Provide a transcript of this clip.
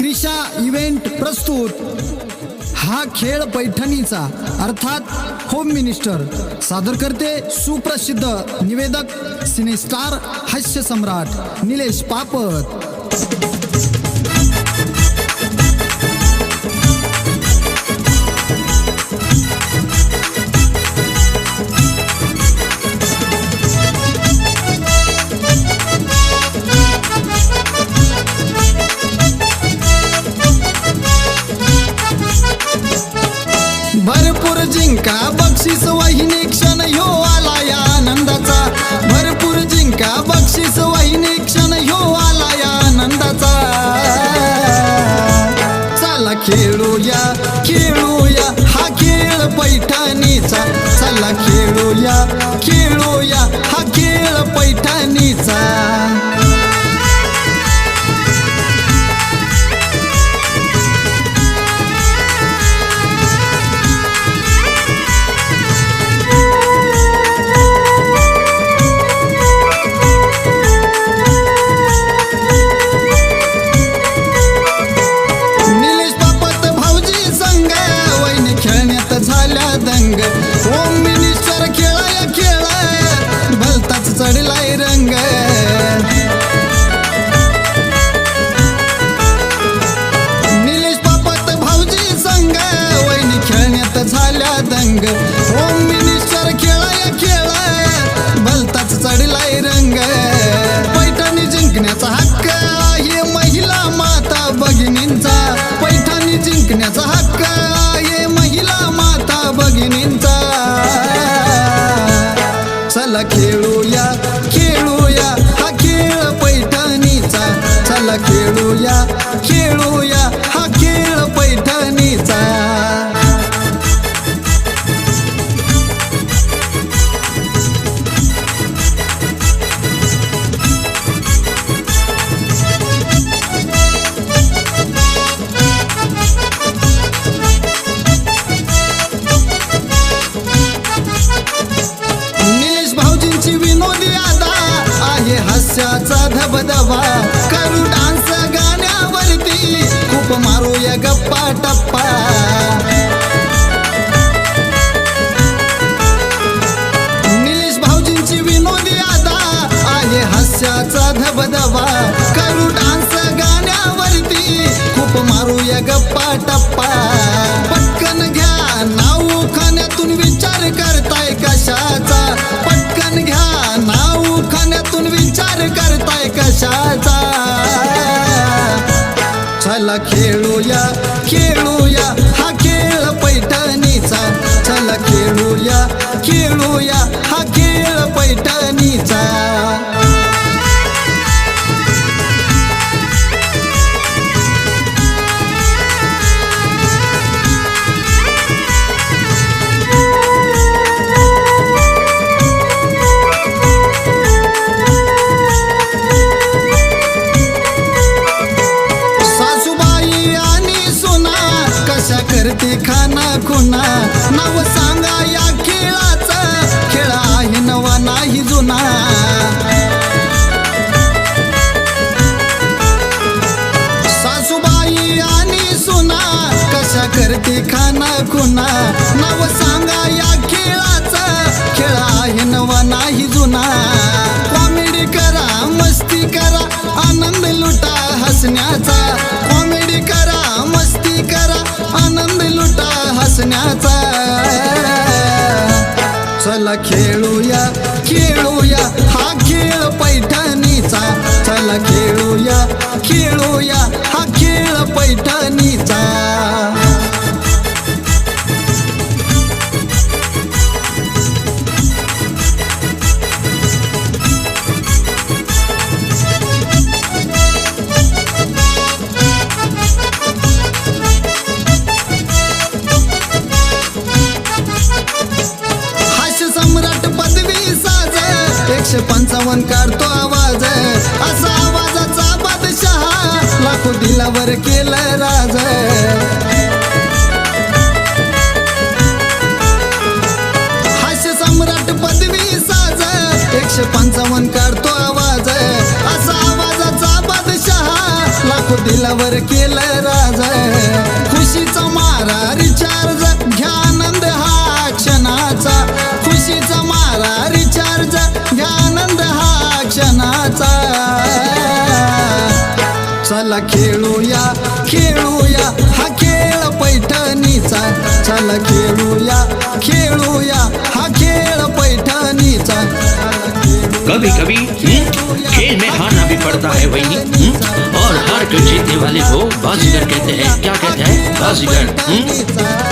क्रिशा event प्रस्तुत. हा खेळ पैठणीचा अर्थात होम मिनिस्टर सादर करते सुप्रसिद्ध निवेदक सिनेस्टार हास्य सम्राट निलेश पापत. चला चला खेळूया खेळूया. हा खेळ पैठणीचा. चला खेळूया. धबधबा करू डान्स गाण्यावरती. खूप मारूया गप्पा टप्पा. निलेश भाऊजींची विनोदी आता आहे हास्याचा धबधबा. करू डान्स गाण्यावरती. खूप मारूया गप्पा टप्पा. पटकन घ्या नाव खाण्यातून विचार करताय कशाचा? पटकन घ्या नाव खाण्यातून विचार कर कशाचा? चला खेळ करते खाना खुना. नाव सांगा या हसण्याचा चला खेळूया खेळूया हा खेळ पैठणीचा. चला खेळ एकशे पंचावन्न काढतो आवाज. असा आवाजाचा बादशाह लाखो दिलावर केलं राज. हास्य सम्राट पदवी साज. एकशे पंचावन्न काढतो आवाज. असा आवाजाचा बादशाह लाखो दिलावर केलं राज. खुशीचा मारा चला खेळूया खेळूया. हा खेळ पैठणीचा. चला खेळूया खेळूया. हा खेळ पैठणीचा. कभी कभी खेल में हारना भी पड़ता है वही और हार कर जीतने वाले को बाजीगर कहते हैं। क्या कहते हैं? बाजीगर